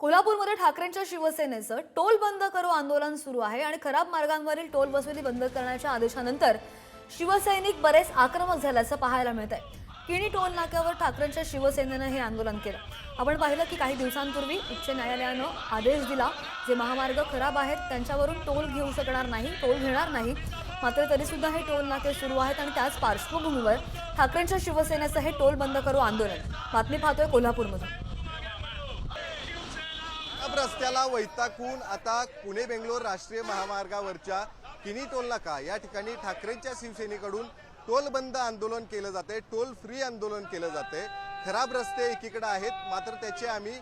कोल्हापूरमध्ये ठाकरेंच्या शिवसेनेचं टोल बंद करू आंदोलन सुरू आहे आणि खराब मार्गांवरील टोल वसुली बंद करण्याच्या आदेशानंतर शिवसैनिक बरेच आक्रमक झाल्याचं पाहायला मिळत आहे किणी टोल नाक्यावर ठाकरेंच्या शिवसेनेनं हे आंदोलन केलं. आपण पाहिलं की काही दिवसांपूर्वी उच्च न्यायालयानं आदेश दिला जे महामार्ग खराब आहेत त्यांच्यावरून टोल घेऊ शकणार नाही टोल घेणार नाही. मात्र तरीसुद्धा हे टोल नाके सुरू आहेत आणि त्याच पार्श्वभूमीवर ठाकरेंच्या शिवसेनेचं हे टोल बंद करू आंदोलन. बातमी पाहतोय कोल्हापूरमधून. रस्त्याला वैतागून आता पुणे बेंगलोर राष्ट्रीय महामार्गावरच्या किनी टोल नाका या ठिकाणी ठाकरेंच्या शिवसेनेकडून टोल बंद आंदोलन केलं जाते टोल फ्री आंदोलन केलं जाते. खराब रस्ते एकीकडे आहेत मात्र त्याचे आम्ही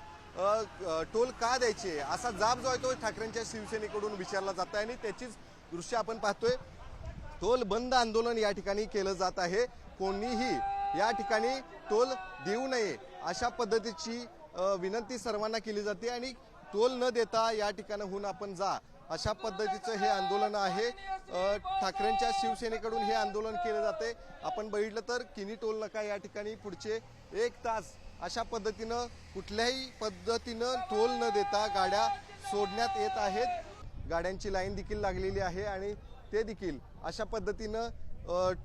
टोल का द्यायचे असा जाब जो आहे तो ठाकरेंच्या शिवसेनेकडून विचारला जात आहे आणि त्याचीच दृश्य आपण पाहतोय. टोल बंद आंदोलन या ठिकाणी केलं जात आहे. कोणीही या ठिकाणी टोल देऊ नये अशा पद्धतीची विनंती सर्वांना केली जाते आणि टोल न देता या ठिकाणाहून आपण जा. अशा पद्धतीचं हे आंदोलन आहे. ठाकरेंच्या शिवसेनेकडून हे आंदोलन केलं जाते आपण बघितलं तर किनी टोल नका या ठिकाणी पुढचे एक तास अशा पद्धतीनं कुठल्याही पद्धतीनं टोल न देता गाड्या सोडण्यात येत आहेत. गाड्यांची लाईन देखील लागलेली आहे आणि ते देखील अशा पद्धतीनं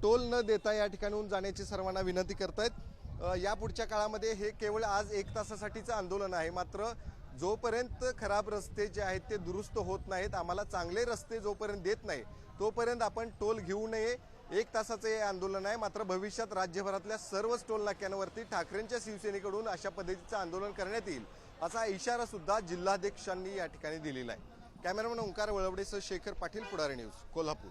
टोल न देता या ठिकाणाहून जाण्याची सर्वांना विनंती करत आहेत या पुढच्या काळामध्ये हे केवळ आज एक तासासाठीचं आंदोलन आहे. मात्र जोपर्यंत खराब रस्ते जे आहेत ते दुरुस्त होत नाहीत आम्हाला चांगले रस्ते जोपर्यंत देत नाही तोपर्यंत आपण टोल घेऊ नये. एक तासाचं हे आंदोलन आहे. मात्र भविष्यात राज्यभरातल्या सर्वच टोल नाक्यांवरती ठाकरेंच्या शिवसेनेकडून अशा पद्धतीचं आंदोलन करण्यात येईल असा इशारा सुद्धा जिल्हाध्यक्षांनी या ठिकाणी दिलेला आहे. कॅमेरामॅन ओंकार वळवडेसह शेखर पाटील पुढारी न्यूज कोल्हापूर.